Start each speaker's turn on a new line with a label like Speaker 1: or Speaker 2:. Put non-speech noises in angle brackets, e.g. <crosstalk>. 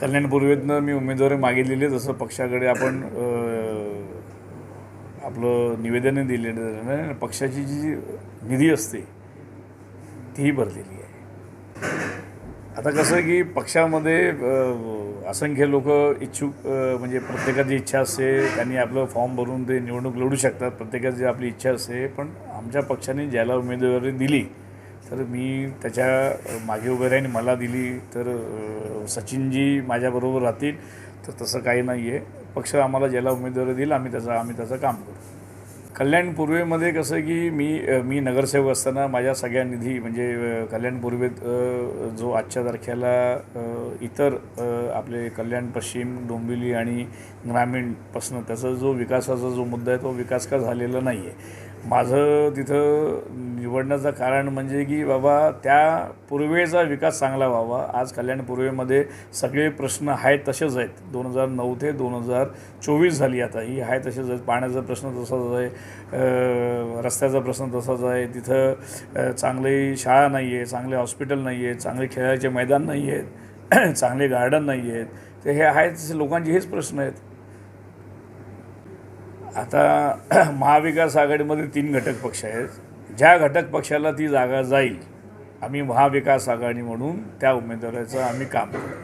Speaker 1: कल्याण पूर्वेतनं मी उमेदवारी मागितलेली आहे. जसं पक्षाकडे आपण आपलं निवेदन दिलेलं आणि पक्षाची जी निधी असते तीही भरलेली आहे आता कसं आहे की पक्षामध्ये असंख्य लोक इच्छुक म्हणजे प्रत्येकाची इच्छा असते त्यांनी आपलं फॉर्म भरून ते निवडणूक लढू शकतात प्रत्येकाची आपली इच्छा असते पण आमच्या पक्षाने ज्याला उमेदवारी दिली तर मी त्याच्यामागे उभे राहीन मला दिली तर सचिनजी माझ्याबरोबर राहतील तर तसं काही नाही आहे पक्ष आम्हाला ज्याला उमेदवारी देईल आम्ही त्याचं आम्ही त्याचं काम करू. कल्याण पूर्वेमध्ये कसं आहे की मी मी नगरसेवक असताना माझ्या सगळ्या निधी म्हणजे कल्याण पूर्वेत जो आजच्या तारखेला इतर आपले कल्याण पश्चिम डोंबिवली आणि ग्रामीणपासनं त्याचा जो विकासाचा जो मुद्दा आहे तो विकास का झालेला नाही आहे माझं तिथं निवडण्याचं कारण म्हणजे की बाबा त्या पूर्वेचा विकास चांगला व्हावा. आज कल्याण पूर्वेमध्ये सगळे प्रश्न आहेत तसेच आहेत. दोन हजार नऊ ते दोन हजार चोवीस झाली आता. ही आहे तसेच आहेत. पाण्याचा प्रश्न तसाच आहे. रस्त्याचा प्रश्न तसाच आहे. तिथं चांगली शाळा नाही आहे चांगले हॉस्पिटल नाही आहे चांगले खेळायचे मैदान नाही आहेत <clears throat> चांगले गार्डन नाही आहेत. तर हे आहेत लोकांचे हेच प्रश्न आहेत. आता <clears throat> महाविकास आघाडीमध्ये तीन घटक पक्ष आहेत. ज्या घटक पक्षाला ती जागा जाईल आम्ही महाविकास आघाडी म्हणून त्या उमेदवाराचं आम्ही काम करू